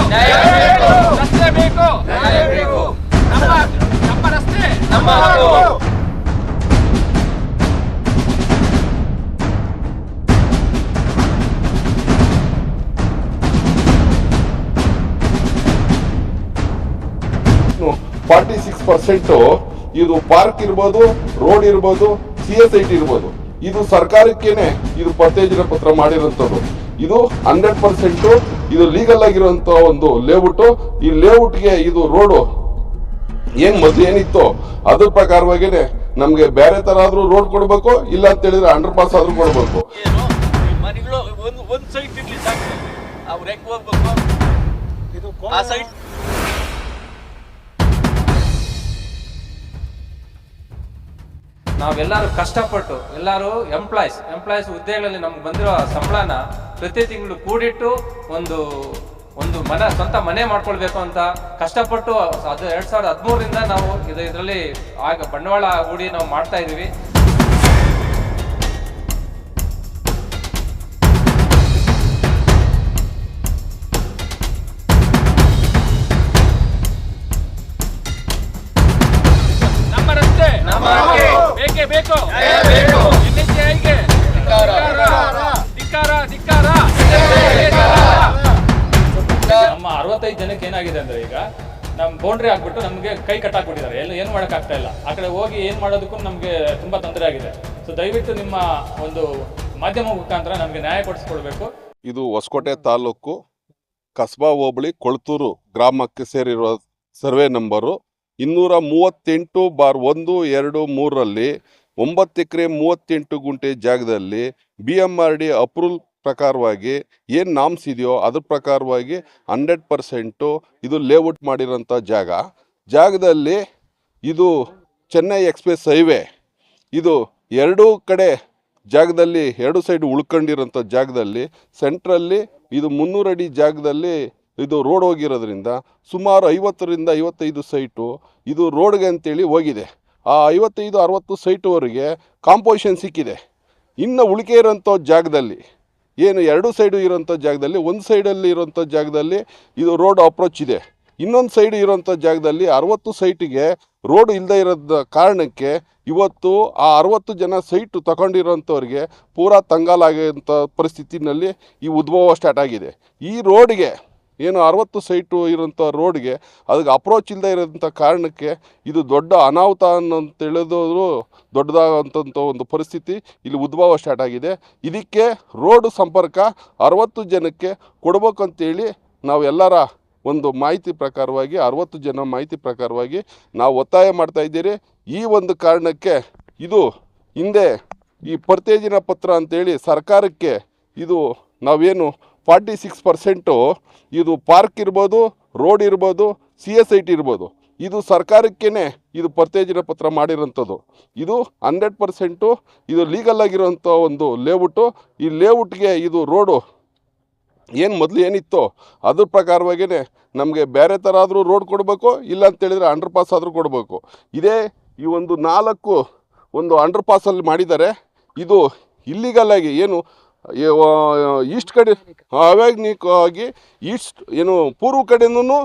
ಬೇಕು. ರಸ್ತೆ ಬೇಕು. ನಮ್ಮ ನಮ್ಮ ರಸ್ತೆ ನಮ್ಮ ಹಕ್ಕು. ಫಾರ್ಟಿ ಸಿಕ್ಸ್ ಪರ್ಸೆಂಟ್ ಇದು ಪಾರ್ಕ್ ಇರ್ಬೋದು ರೋಡ್ ಇರ್ಬೋದು ಸಿ ಎಸ್ ಐ ಟಿ ಇರ್ಬೋದು. ಇದು ಸರ್ಕಾರಕ್ಕೇನೆ ಇದು ಪತ್ತೇಜಿನ ಪತ್ರ ಮಾಡಿರುವಂತದ್ದು ಇದು ಹಂಡ್ರೆಡ್ ಪರ್ಸೆಂಟ್ ಇದು ಲೀಗಲ್ ಆಗಿರುವಂತ ಒಂದು ಲೇಔಟ್ ಈ ಲೇಔಟ್ಗೆ ಇದು ರೋಡು ಏನ್ ಮೊದಲು ಏನಿತ್ತು ಅದ್ರ ಪ್ರಕಾರವಾಗೇನೆ ನಮ್ಗೆ ಬೇರೆ ತರ ಆದ್ರೂ ರೋಡ್ ಕೊಡ್ಬೇಕು ಇಲ್ಲ ಅಂತ ಹೇಳಿದ್ರೆ ಅಂಡರ್ ಪಾಸ್ ಆದ್ರೂ ಕೊಡ್ಬೇಕು. ಏನು ಒಂದು ಒಂದು ಸೈಟ್ ಇರ್ಲಿ ಸಾಕು. ಅವ್ರು ಹೆಂಗ್ ಹೋಗ್ಬೇಕು? ಆ ಸೈಟ್ ನಾವೆಲ್ಲರೂ ಕಷ್ಟಪಟ್ಟು ಎಲ್ಲರೂ ಎಂಪ್ಲಾಯ್ಸ್ ಎಂಪ್ಲಾಯ್ಸ್ ಹುದ್ದೆಗಳಲ್ಲಿ ನಮ್ಗೆ ಬಂದಿರೋ ಸಂಬಳನ ಪ್ರತಿ ತಿಂಗಳು ಕೂಡಿಟ್ಟು ಒಂದು ಒಂದು ಮನೆ ಸ್ವಂತ ಮನೆ ಮಾಡ್ಕೊಳ್ಬೇಕು ಅಂತ ಕಷ್ಟಪಟ್ಟು ಅದು ಎರಡ್ ಸಾವಿರದ ಹದಿಮೂರರಿಂದ ನಾವು ಇದು ಇದರಲ್ಲಿ ಆಗ ಬಂಡವಾಳ ಹೂಡಿ ನಾವು ಮಾಡ್ತಾ ಇದ್ದೀವಿ. ನಮ್ಮ ರಸ್ತೆ ಬೇಕೇ ಬೇಕು. ಜನಕ್ಕೆ ಏನಾಗಿದೆ ಅಂದರೆ ಈಗ ನಮ್ಮ ಬೌಂಡ್ರಿ ಹಾಕ್ಬಿಟ್ಟು ನಮಗೆ ಕೈ ಕಟ್ಟಾಕ್ಬಿಟ್ಟಿದ್ದಾರೆ. ಎಲ್ಲ ಏನು ಮಾಡೋಕ್ಕಾಗ್ತಾ ಇಲ್ಲ. ಆ ಕಡೆ ಹೋಗಿ ಏನು ಮಾಡೋದಕ್ಕೂ ನಮಗೆ ತುಂಬ ತೊಂದರೆ ಆಗಿದೆ. ಸೊ ದಯವಿಟ್ಟು ನಿಮ್ಮ ಒಂದು ಮಾಧ್ಯಮ ಮುಖಾಂತರ ನಮಗೆ ನ್ಯಾಯ ಕೊಡಿಸ್ಕೊಳ್ಬೇಕು ಇದು ಹೊಸಕೋಟೆ ತಾಲೂಕು ಕಸ್ಬಾ ಹೋಬಳಿ ಕೊಳ್ತೂರು ಗ್ರಾಮಕ್ಕೆ ಸೇರಿರುವ ಸರ್ವೆ ನಂಬರು. ಇನ್ನೂರ ಮೂವತ್ತೆಂಟು ಬಾರ್ ಒಂದು ಎರಡು ಮೂರರಲ್ಲಿ ಒಂಬತ್ತು ಎಕರೆ ಮೂವತ್ತೆಂಟು ಗುಂಟೆ ಜಾಗದಲ್ಲಿ B M R D approval ಪ್ರಕಾರವಾಗಿ ಏನು ನಾಮ್ಸ್ ಇದೆಯೋ ಅದ್ರ ಪ್ರಕಾರವಾಗಿ ಹಂಡ್ರೆಡ್ ಪರ್ಸೆಂಟು ಇದು ಲೇಔಟ್ ಮಾಡಿರೋಂಥ ಜಾಗ. ಜಾಗದಲ್ಲಿ ಇದು ಚೆನ್ನೈ ಎಕ್ಸ್ಪ್ರೆಸ್ ಹೈವೇ. ಇದು ಎರಡೂ ಕಡೆ ಜಾಗದಲ್ಲಿ, ಎರಡು ಸೈಡ್ ಉಳ್ಕೊಂಡಿರೋಂಥ ಜಾಗದಲ್ಲಿ, ಸೆಂಟ್ರಲ್ಲಿ ಇದು ಮುನ್ನೂರು ಅಡಿ ಜಾಗದಲ್ಲಿ ಇದು ರೋಡ್ ಹೋಗಿರೋದ್ರಿಂದ ಸುಮಾರು ಐವತ್ತರಿಂದ ಐವತ್ತೈದು ಸೈಟು ಇದು ರೋಡ್ಗೆ ಅಂತೇಳಿ ಹೋಗಿದೆ. ಆ ಐವತ್ತೈದು, ಅರವತ್ತು ಸೈಟ್ವರೆಗೆ ಕಾಂಪೋಸಿಷನ್ ಸಿಕ್ಕಿದೆ. ಇನ್ನು ಉಳಿಕೆ ಇರೋಂಥ ಜಾಗದಲ್ಲಿ ಏನು ಎರಡು ಸೈಡು ಇರೋಂಥ ಜಾಗದಲ್ಲಿ, ಒಂದು ಸೈಡಲ್ಲಿ ಇರೋಂಥ ಜಾಗದಲ್ಲಿ ಇದು ರೋಡ್ ಅಪ್ರೋಚ್ ಇದೆ. ಇನ್ನೊಂದು ಸೈಡ್ ಇರೋಂಥ ಜಾಗದಲ್ಲಿ ಅರವತ್ತು ಸೈಟಿಗೆ ರೋಡ್ ಇಲ್ಲದೆ ಇರೋದ ಕಾರಣಕ್ಕೆ ಇವತ್ತು ಆ ಅರವತ್ತು ಜನ ಸೈಟು ತಗೊಂಡಿರೋಂಥವ್ರಿಗೆ ಪೂರಾ ತಂಗಾಲಾಗಿರೋಂಥ ಪರಿಸ್ಥಿತಿನಲ್ಲಿ ಈ ಉದ್ಭವ ಸ್ಟಾರ್ಟ್ ಆಗಿದೆ. ಈ ರೋಡ್ಗೆ ಏನು ಅರವತ್ತು ಸೈಟು ಇರೋಂಥ ರೋಡ್ಗೆ ಅದಕ್ಕೆ ಅಪ್ರೋಚ್ ಇಲ್ಲದೆ ಇರೋಂಥ ಕಾರಣಕ್ಕೆ ಇದು ದೊಡ್ಡ ಅನಾಹುತ ಅನ್ನೋಂತ ತಿಳಿದವರು ದೊಡ್ಡದಾದಂಥ ಒಂದು ಪರಿಸ್ಥಿತಿ ಇಲ್ಲಿ ಉದ್ಭವ ಸ್ಟಾರ್ಟ್ ಆಗಿದೆ. ಇದಕ್ಕೆ ರೋಡ್ ಸಂಪರ್ಕ ಅರವತ್ತು ಜನಕ್ಕೆ ಕೊಡಬೇಕು ನಾವು ಎಲ್ಲರ ಒಂದು ಮಾಹಿತಿ ಪ್ರಕಾರವಾಗಿ, ಅರವತ್ತು ಜನ ಮಾಹಿತಿ ಪ್ರಕಾರವಾಗಿ ನಾವು ಒತ್ತಾಯ ಮಾಡ್ತಾ ಇದ್ದೀರಿ. ಈ ಒಂದು ಕಾರಣಕ್ಕೆ ಇದು ಹಿಂದೆ ಈ ಪರ್ತೇಜಿನ ಪತ್ರ ಅಂತೇಳಿ ಸರ್ಕಾರಕ್ಕೆ ಇದು ನಾವೇನು ಫಾರ್ಟಿ ಸಿಕ್ಸ್ ಪರ್ಸೆಂಟು ಇದು ಪಾರ್ಕ್ ಇರ್ಬೋದು, ರೋಡ್ ಇರ್ಬೋದು, ಸಿ ಎಸ್ ಐ ಟಿ ಇರ್ಬೋದು. ಇದು ಸರ್ಕಾರಕ್ಕೇ ಇದು ಪರ್ತೇಜಿನ ಪತ್ರ ಮಾಡಿರೋಂಥದ್ದು. ಇದು ಹಂಡ್ರೆಡ್ ಪರ್ಸೆಂಟು ಇದು ಲೀಗಲ್ ಆಗಿರೋಂಥ ಒಂದು ಲೇಔಟು ಈ ಲೇಔಟ್ಗೆ ಇದು ರೋಡು ಏನು ಮೊದಲು ಏನಿತ್ತು ಅದ್ರ ಪ್ರಕಾರವಾಗಿಯೇ ನಮಗೆ ಬೇರೆ ಥರ ಆದರೂ ರೋಡ್ ಕೊಡಬೇಕು, ಇಲ್ಲ ಅಂತೇಳಿದರೆ ಅಂಡರ್ ಪಾಸ್ ಆದರೂ ಕೊಡಬೇಕು. ಇದೇ ಈ ಒಂದು ನಾಲ್ಕು ಒಂದು ಅಂಡರ್ ಪಾಸಲ್ಲಿ ಮಾಡಿದ್ದಾರೆ. ಇದು ಇಲ್ಲಿಗಲ್ಲಾಗಿ ಏನು ಈಸ್ಟ್ ಕಡೆ ಅವೈಜ್ಞಿಕವಾಗಿ ಈಸ್ಟ್ ಏನು, ಪೂರ್ವ ಕಡೆನೂ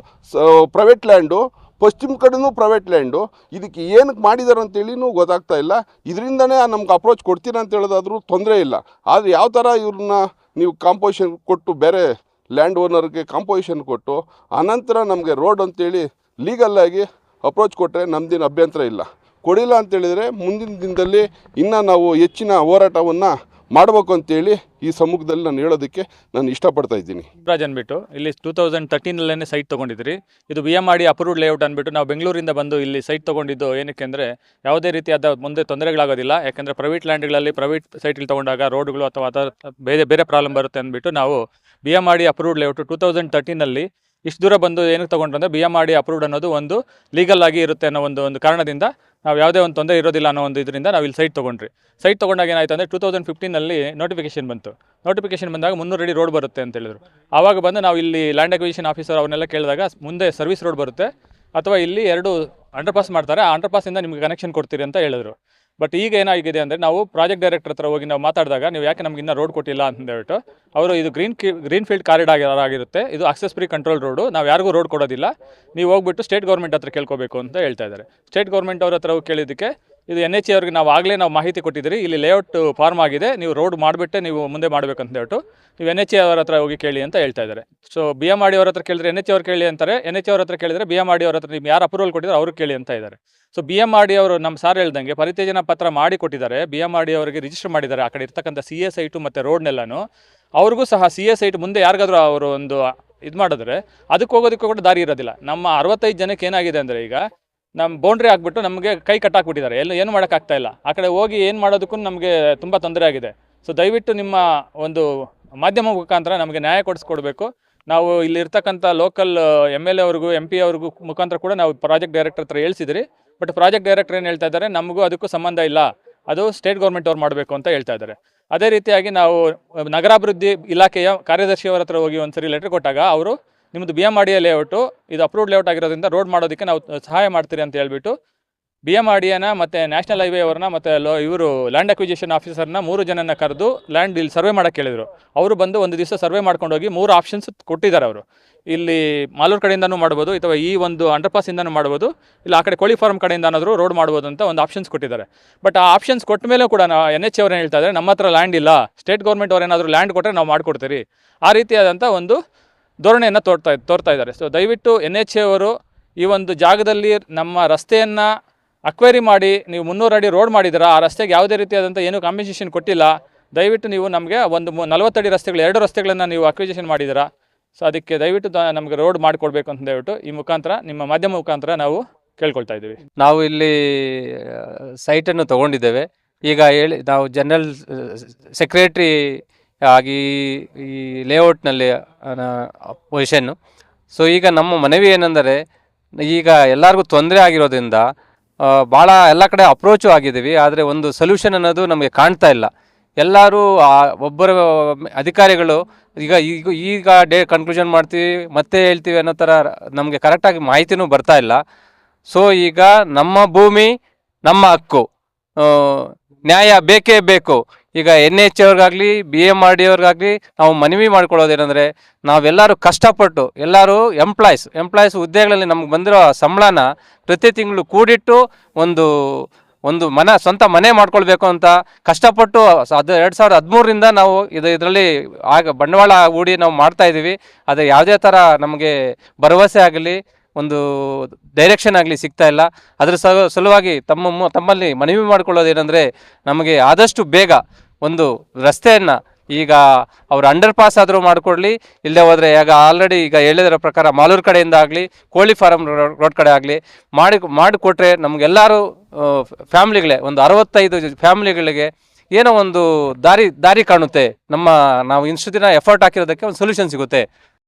ಪ್ರೈವೇಟ್ ಲ್ಯಾಂಡು ಪಶ್ಚಿಮ ಕಡೆನೂ ಪ್ರೈವೇಟ್ ಲ್ಯಾಂಡು ಇದಕ್ಕೆ ಏನಕ್ಕೆ ಮಾಡಿದ್ದಾರೆ ಅಂತೇಳಿನೂ ಗೊತ್ತಾಗ್ತಾ ಇಲ್ಲ. ಇದರಿಂದನೇ ನಮ್ಗೆ ಅಪ್ರೋಚ್ ಕೊಡ್ತೀರ ಅಂತ ಹೇಳೋದಾದ್ರೂ ತೊಂದರೆ ಇಲ್ಲ. ಆದರೆ ಯಾವ ಥರ ಇವ್ರನ್ನ ನೀವು ಕಾಂಪೋಸಿಷನ್ ಕೊಟ್ಟು ಬೇರೆ ಲ್ಯಾಂಡ್ ಓನರ್ಗೆ ಕಾಂಪೋಸಿಷನ್ ಕೊಟ್ಟು, ಅನಂತರ ನಮಗೆ ರೋಡ್ ಅಂತೇಳಿ ಲೀಗಲ್ಲಾಗಿ ಅಪ್ರೋಚ್ ಕೊಟ್ಟರೆ ನಮ್ದೇನು ಅಭ್ಯಂತರ ಇಲ್ಲ. ಕೊಡಿಲ್ಲ ಅಂತೇಳಿದರೆ ಮುಂದಿನ ದಿನದಲ್ಲಿ ಇನ್ನೂ ನಾವು ಹೆಚ್ಚಿನ ಹೋರಾಟವನ್ನು ಮಾಡಬೇಕು ಅಂತೇಳಿ ಈ ಸಮ್ಮುಖದಲ್ಲಿ ನಾನು ಹೇಳೋದಕ್ಕೆ ನಾನು ಇಷ್ಟಪಡ್ತಾ ಇದ್ದೀನಿ. ರಾಜ್ ಅಂದ್ಬಿಟ್ಟು, ಇಲ್ಲಿ ಟೂ ತೌಸಂಡ್ ತರ್ಟೀನಲ್ಲೇ ಸೈಟ್ ತೊಗೊಂಡಿದ್ರಿ. ಇದು B M R D approved layout ಅಂದ್ಬಿಟ್ಟು ನಾವು ಬೆಂಗಳೂರಿಂದ ಬಂದು ಇಲ್ಲಿ ಸೈಟ್ ತೊಗೊಂಡಿದ್ದು ಏನಕ್ಕೆ ಅಂದರೆ ಯಾವುದೇ ರೀತಿಯಾದ ಮುಂದೆ ತೊಂದರೆಗಳಾಗೋದಿಲ್ಲ. ಯಾಕೆಂದರೆ ಪ್ರೈವೇಟ್ ಲ್ಯಾಂಡ್ಗಳಲ್ಲಿ ಪ್ರೈವೇಟ್ ಸೈಟಲ್ಲಿ ತೊಗೊಂಡಾಗ ರೋಡ್ಗಳು ಅಥವಾ ಅದರ ಬೇರೆ ಬೇರೆ ಪ್ರಾಬ್ಲಮ್ ಬರುತ್ತೆ ಅಂದ್ಬಿಟ್ಟು ನಾವು B M R D approved layout two thousand ತರ್ಟೀನಲ್ಲಿ ಇಷ್ಟು ದೂರ ಬಂದು ಏನಕ್ಕೆ ತೊಗೊಂಡ್ರೆ B M R D approved ಅನ್ನೋದು ಒಂದು ಲೀಗಲ್ ಆಗಿ ಇರುತ್ತೆ ಅನ್ನೋ ಒಂದು ಒಂದು ಕಾರಣದಿಂದ ನಾವು ಯಾವುದೇ ಒಂದು ತೊಂದರೆ ಇರೋದಿಲ್ಲ ಅನ್ನೋ ಒಂದು ಇದರಿಂದ ನಾವು ಇಲ್ಲಿ ಸೈಟ್ ತೊಗೊಂಡ್ರಿ. ಸೈಟ್ ತೊಗೊಂಡಾಗ ಏನಾಯ್ತು ಅಂದರೆ ಟೂ ತೌಸಂಡ್ ಫಿಫ್ಟೀನಲ್ಲಿ ನೋಟಿಫಿಕೇಶನ್ ಬಂತು. ನೋಟಿಫಿಕೇಶನ್ ಬಂದಾಗ ಮುನ್ನೂರು ಅಡಿ ರೋಡ್ ಬರುತ್ತೆ ಅಂತ ಹೇಳಿದ್ರು. ಆವಾಗ ಬಂದು ನಾವು ಇಲ್ಲಿ ಲ್ಯಾಂಡ್ ಅಕ್ವಿಷನ್ ಆಫೀಸರ್ ಅವನ್ನೆಲ್ಲ ಕೇಳಿದಾಗ ಮುಂದೆ ಸರ್ವಿಸ್ ರೋಡ್ ಬರುತ್ತೆ. ಅಥವಾ ಇಲ್ಲಿ ಎರಡು ಅಂಡರ್ ಮಾಡ್ತಾರೆ. ಆ ಅಂಡರ್ ಪಾಸಿಂದ ನಿಮಗೆ ಕನೆಕ್ಷನ್ ಕೊಡ್ತೀರಿ ಅಂತ ಹೇಳಿದ್ರು. ಬಟ್ ಈಗ ಏನಾಗಿದೆ ಅಂದರೆ ನಾವು ಪ್ರಾಜೆಕ್ಟ್ ಡೈರೆಕ್ಟರ್ ಹತ್ರ ಹೋಗಿ ನಾವು ಮಾತಾಡಿದಾಗ ನೀವು ಯಾಕೆ ನಮ್ಗೆ ಇನ್ನೂ ರೋಡ್ ಕೊಟ್ಟಿಲ್ಲ ಅಂತ ಹೇಳ್ಬಿಟ್ಟು, ಅವರು ಇದು ಗ್ರೀನ್ ಗ್ರೀನ್ ಫೀಲ್ಡ್ ಕಾರಿಡಾರ್ ಆಗಿರುತ್ತೆ, ಇದು ಅಕ್ಸೆಸ್ ಫ್ರೀ ಕಂಟ್ರೋಲ್ ರೋಡು ನಾವು ಯಾರಿಗೂ ರೋಡ್ ಕೊಡೋದಿಲ್ಲ, ನೀವು ಹೋಗ್ಬಿಟ್ಟು ಸ್ಟೇಟ್ ಗೌರ್ಮೆಂಟ್ ಹತ್ರ ಕೇಳ್ಕೋಬೇಕು ಅಂತ ಹೇಳ್ತಾ ಇದ್ದಾರೆ. ಸ್ಟೇಟ್ ಗೌರ್ಮೆಂಟ್ ಅವ್ರ ಹತ್ರ ಕೇಳಿದ್ದಕ್ಕೆ, ಇದು ಎನ್ ಎಚ್ ಅವ್ರಿಗೆ ನಾವು ಆಗಲೇ ನಾವು ಮಾಹಿತಿ ಕೊಟ್ಟಿದ್ದೀರಿ, ಇಲ್ಲಿ ಲೇಔಟ್ ಫಾರ್ಮ್ ಆಗಿದೆ, ನೀವು ರೋಡ್ ಮಾಡಿಬಿಟ್ಟೆ ನೀವು ಮುಂದೆ ಮಾಡಬೇಕು ಅಂತ ಹೇಳ್ಬಿಟ್ಟು, ನೀವು ಎನ್ ಎಚ್ ಅವ್ರ ಹತ್ರ ಹೋಗಿ ಕೇಳಿ ಅಂತ ಹೇಳ್ತಾ ಇದ್ದಾರೆ. So B M R D ಅವ್ರ ಹತ್ರ ಕೇಳಿದ್ರೆ ಎನ್ ಎಚ್ ಅವ್ರು ಕೇಳಿ ಅಂತಾರೆ ಎನ್ ಎಚ್ ಅವ್ರ ಹತ್ರ ಕೇಳಿದ್ರೆ ಬಿ ಎಂ ಆರ್ ಡಿ ಅವ್ರ ಹತ್ರ ನೀವು ಯಾರು ಅಪ್ರೂವಲ್ ಕೊಟ್ಟಿದ್ದಾರೆ ಅವ್ರಿಗೆ ಕೇಳಿ ಅಂತ ಇದ್ದಾರೆ. So B M R D ಅವರು ನಮ್ಮ ಸಾರ್ ಹೇಳ್ದಂಗೆ ಪರಿತ್ಯಜನ ಪತ್ರ ಮಾಡಿ ಕೊಟ್ಟಿದ್ದಾರೆ. ಬಿ ಎಂ ಆರ್ ಡಿ ಅವರಿಗೆ ರಿಜಿಸ್ಟರ್ ಮಾಡಿದ್ದಾರೆ ಆ ಕಡೆ ಇರ್ತಕ್ಕಂಥ ಸಿ ಎಸ್ ಐಟು ಮತ್ತು ರೋಡ್ನೆಲ್ಲನೂ. ಅವ್ರಿಗೂ ಸಹ ಸಿ ಎಸ್ ಐಟ್ ಮುಂದೆ ಯಾರಿಗಾದ್ರೂ ಅವರು ಒಂದು ಇದು ಮಾಡಿದ್ರೆ ಅದಕ್ಕೆ ಹೋಗೋದಕ್ಕೂ ಕೂಡ ದಾರಿ ಇರೋದಿಲ್ಲ. ನಮ್ಮ ಅರವತ್ತೈದು ಜನಕ್ಕೆ ಏನಾಗಿದೆ ಅಂದರೆ ಈಗ ನಮ್ಮ ಬೌಂಡ್ರಿ ಹಾಕ್ಬಿಟ್ಟು ನಮಗೆ ಕೈ ಕಟ್ಟಾಕ್ಬಿಟ್ಟಿದ್ದಾರೆ. ಎಲ್ಲ ಏನು ಮಾಡೋಕ್ಕಾಗ್ತಾ ಇಲ್ಲ. ಆ ಕಡೆ ಹೋಗಿ ಏನು ಮಾಡೋದಕ್ಕೂ ನಮಗೆ ತುಂಬ ತೊಂದರೆ ಆಗಿದೆ. ಸೊ ದಯವಿಟ್ಟು ನಿಮ್ಮ ಒಂದು ಮಾಧ್ಯಮ ಮುಖಾಂತರ ನಮಗೆ ನ್ಯಾಯ ಕೊಡಿಸ್ಕೊಡ್ಬೇಕು. ನಾವು ಇಲ್ಲಿ ಇರ್ತಕ್ಕಂಥ ಲೋಕಲ್ ಎಂ ಎಲ್ ಎ ಅವ್ರಿಗೂ ಎಂ ಪಿ ಅವ್ರಿಗೂ ಮುಖಾಂತರ ಕೂಡ ನಾವು ಪ್ರಾಜೆಕ್ಟ್ ಡೈರೆಕ್ಟರ್ ಹತ್ರ ಹೇಳ್ಸಿದ್ರಿ. ಬಟ್ ಪ್ರಾಜೆಕ್ಟ್ ಡೈರೆಕ್ಟರ್ ಏನು ಹೇಳ್ತಾ ಇದ್ದಾರೆ, ನಮಗೂ ಅದಕ್ಕೂ ಸಂಬಂಧ ಇಲ್ಲ. ಅದು ಸ್ಟೇಟ್ ಗೌರ್ಮೆಂಟ್ ಅವ್ರು ಮಾಡಬೇಕು ಅಂತ ಹೇಳ್ತಾ ಇದ್ದಾರೆ. ಅದೇ ರೀತಿಯಾಗಿ ನಾವು ನಗರಾಭಿವೃದ್ಧಿ ಇಲಾಖೆಯ ಕಾರ್ಯದರ್ಶಿಯವರ ಹತ್ರ ಹೋಗಿ ಒಂದ್ಸರಿ ಲೆಟರ್ ಕೊಟ್ಟಾಗ ಅವರು ನಿಮ್ಮದು ಬಿ ಎಂ ಆರ್ ಲೇಔಟು ಇದು ಅಪ್ರೂವ್ಡ್ ಲೇಔಟ್ ಆಗಿರೋದ್ರಿಂದ ರೋಡ್ ಮಾಡೋದಕ್ಕೆ ನಾವು ಸಹಾಯ ಮಾಡ್ತೀರಿ ಅಂತ ಹೇಳ್ಬಿಟ್ಟು ಬಿ ಎಂ ಆರ್ ಡಿಯನ್ನ ಮತ್ತು ನ್ಯಾಷನಲ್ ಹೈವೇ ಅವ್ರನ್ನ ಮತ್ತು ಲೋ ಇವರು ಲ್ಯಾಂಡ್ ಅಕ್ವಿಜೇಷನ್ ಆಫೀಸರ್ನ ಮೂರು ಜನನ ಕರೆದು ಲ್ಯಾಂಡ್ ಇಲ್ಲಿ ಸರ್ವೆ ಮಾಡೋಕ್ಕೆ ಕೇಳಿದರು. ಅವರು ಬಂದು ಒಂದು ದಿವಸ ಸರ್ವೆ ಮಾಡ್ಕೊಂಡು ಹೋಗಿ ಮೂರು ಆಪ್ಷನ್ಸ್ ಕೊಟ್ಟಿದ್ದಾರೆ ಅವರು. ಇಲ್ಲಿ ಮಾಲೂರು ಕಡೆಯಿಂದನೂ ಮಾಡ್ಬೋದು ಅಥವಾ ಈ ಒಂದು ಅಂಡರ್ಪಾಸಿಂದನೂ ಮಾಡ್ಬೋದು. ಇಲ್ಲ ಆ ಕಡೆ ಕೋಳಿ ಫಾರ್ಮ್ ಕಡೆಯಿಂದನಾದರೂ ರೋಡ್ ಮಾಡ್ಬೋದು ಅಂತ ಒಂದು ಆಪ್ಷನ್ಸ್ ಕೊಟ್ಟಿದ್ದಾರೆ. ಬಟ್ ಆ ಆಪ್ಷನ್ಸ್ ಕೊಟ್ಟ ಮೇಲೆ ಕೂಡ ಎನ್ ಎಚ್ ಅವ್ರು ಏನು ಹೇಳ್ತಾ ಇದ್ದಾರೆ, ನಮ್ಮ ಹತ್ರ ಲ್ಯಾಂಡ್ ಇಲ್ಲ. ಸ್ಟೇಟ್ ಗೌರ್ಮೆಂಟ್ ಅವ್ರು ಏನಾದರೂ ಲ್ಯಾಂಡ್ ಕೊಟ್ಟರೆ ನಾವು ಮಾಡಿಕೊಡ್ತೀರಿ. ಆ ರೀತಿಯಾದಂಥ ಒಂದು ಧೋರಣೆಯನ್ನು ತೋರ್ತಾ ತೋರ್ತಾ ಇದ್ದಾರೆ. ಸೊ ದಯವಿಟ್ಟು ಎನ್ ಎಚ್ ಎ ಅವರು ಈ ಒಂದು ಜಾಗದಲ್ಲಿ ನಮ್ಮ ರಸ್ತೆಯನ್ನು ಅಕ್ವೈರಿ ಮಾಡಿ, ನೀವು ಮುನ್ನೂರು ಅಡಿ ರೋಡ್ ಮಾಡಿದ್ದೀರಾ, ಆ ರಸ್ತೆಗೆ ಯಾವುದೇ ರೀತಿಯಾದಂಥ ಏನೂ ಕಾಂಬಿನೇಷನ್ ಕೊಟ್ಟಿಲ್ಲ. ದಯವಿಟ್ಟು ನೀವು ನಮಗೆ ಒಂದು ಮು- ಅಡಿ ರಸ್ತೆಗಳು, ಎರಡು ರಸ್ತೆಗಳನ್ನು ನೀವು ಅಕ್ವಿಜೇಷನ್ ಮಾಡಿದ್ದೀರಾ. ಸೊ ಅದಕ್ಕೆ ದಯವಿಟ್ಟು ನಮಗೆ ರೋಡ್ ಮಾಡಿಕೊಡ್ಬೇಕು ಅಂತ ದಯವಿಟ್ಟು ಈ ಮುಖಾಂತರ, ನಿಮ್ಮ ಮಾಧ್ಯಮ ಮುಖಾಂತರ ನಾವು ಕೇಳ್ಕೊಳ್ತಾ ಇದ್ದೀವಿ. ನಾವು ಇಲ್ಲಿ ಸೈಟನ್ನು ತಗೊಂಡಿದ್ದೇವೆ. ಈಗ ಹೇಳಿ, ನಾವು ಜನರಲ್ ಸೆಕ್ರೆಟ್ರಿ ಆಗಿ ಈ ಲೇಔಟ್ನಲ್ಲಿ ಪೊಸಿಷನ್ನು ಸೊ ಈಗ ನಮ್ಮ ಮನವಿ ಏನೆಂದರೆ, ಈಗ ಎಲ್ಲರಿಗೂ ತೊಂದರೆ ಆಗಿರೋದ್ರಿಂದ ಭಾಳ ಎಲ್ಲ ಕಡೆ ಅಪ್ರೋಚು ಆಗಿದ್ದೀವಿ, ಆದರೆ ಒಂದು ಸೊಲ್ಯೂಷನ್ ಅನ್ನೋದು ನಮಗೆ ಕಾಣ್ತಾ ಇಲ್ಲ. ಎಲ್ಲರೂ ಒಬ್ಬರ, ಅಧಿಕಾರಿಗಳು, ಈಗ ಈಗ ಈಗ ಡೇ ಕನ್ಕ್ಲೂಷನ್ ಮಾಡ್ತೀವಿ, ಮತ್ತೆ ಹೇಳ್ತೀವಿ ಅನ್ನೋ ಥರ ನಮಗೆ ಕರೆಕ್ಟಾಗಿ ಮಾಹಿತಿನೂ ಬರ್ತಾ ಇಲ್ಲ. ಸೊ ಈಗ ನಮ್ಮ ಭೂಮಿ, ನಮ್ಮ ಹಕ್ಕು ನ್ಯಾಯ ಬೇಕೇ ಬೇಕು. ಈಗ ಎನ್ ಎಚ್ ಅವ್ರಿಗಾಗಲಿ ಬಿ ಎಂ ಆರ್ ಡಿ ಅವ್ರಿಗಾಗಲಿ ನಾವು ಮನವಿ ಮಾಡ್ಕೊಳ್ಳೋದೇನೆಂದರೆ ನಾವೆಲ್ಲರೂ ಕಷ್ಟಪಟ್ಟು, ಎಲ್ಲರೂ ಎಂಪ್ಲಾಯ್ಸ್ ಎಂಪ್ಲಾಯ್ಸ್ ಹುದ್ದೆಗಳಲ್ಲಿ ನಮ್ಗೆ ಬಂದಿರೋ ಸಂಬಳನ ಪ್ರತಿ ತಿಂಗಳು ಕೂಡಿಟ್ಟು ಒಂದು ಒಂದು ಮನ, ಸ್ವಂತ ಮನೆ ಮಾಡ್ಕೊಳ್ಬೇಕು ಅಂತ ಕಷ್ಟಪಟ್ಟು ಅದು ಎರಡು ಸಾವಿರದ ಹದಿಮೂರರಿಂದ ನಾವು ಇದು, ಇದರಲ್ಲಿ ಆಗ ಬಂಡವಾಳ ಹೂಡಿ ನಾವು ಮಾಡ್ತಾ ಇದ್ದೀವಿ. ಅದು ಯಾವುದೇ ಥರ ನಮಗೆ ಭರವಸೆ ಆಗಲಿ, ಒಂದು ಡೈರೆಕ್ಷನ್ ಆಗಲಿ ಸಿಗ್ತಾ ಇಲ್ಲ. ಅದರ ಸಲ, ಸಲುವಾಗಿ ತಮ್ಮ ತಮ್ಮಲ್ಲಿ ಮನವಿ ಮಾಡ್ಕೊಳ್ಳೋದೇನೆಂದರೆ ನಮಗೆ ಆದಷ್ಟು ಬೇಗ ಒಂದು ರಸ್ತೆಯನ್ನು ಈಗ ಅವ್ರು ಅಂಡರ್ ಪಾಸ್ ಆದರೂ ಮಾಡಿಕೊಡ್ಲಿ ಇಲ್ಲದೆ ಹೋದರೆ ಈಗ ಆಲ್ರೆಡಿ ಈಗ ಹೇಳಿದ್ರ ಪ್ರಕಾರ ಮಾಲೂರು ಕಡೆಯಿಂದ ಆಗಲಿ, ಕೋಳಿ ಫಾರಂ ರೋಡ್ ಕಡೆ ಆಗಲಿ, ಮಾಡಿ, ಮಾಡಿಕೊಟ್ರೆ ನಮಗೆಲ್ಲರೂ ಫ್ಯಾಮ್ಲಿಗಳೇ, ಒಂದು ಅರವತ್ತೈದು ಫ್ಯಾಮ್ಲಿಗಳಿಗೆ ಏನೋ ಒಂದು ದಾರಿ ದಾರಿ ಕಾಣುತ್ತೆ. ನಮ್ಮ, ನಾವು ಇಷ್ಟು ದಿನ ಎಫರ್ಟ್ ಹಾಕಿರೋದಕ್ಕೆ ಒಂದು ಸೊಲ್ಯೂಷನ್ ಸಿಗುತ್ತೆ.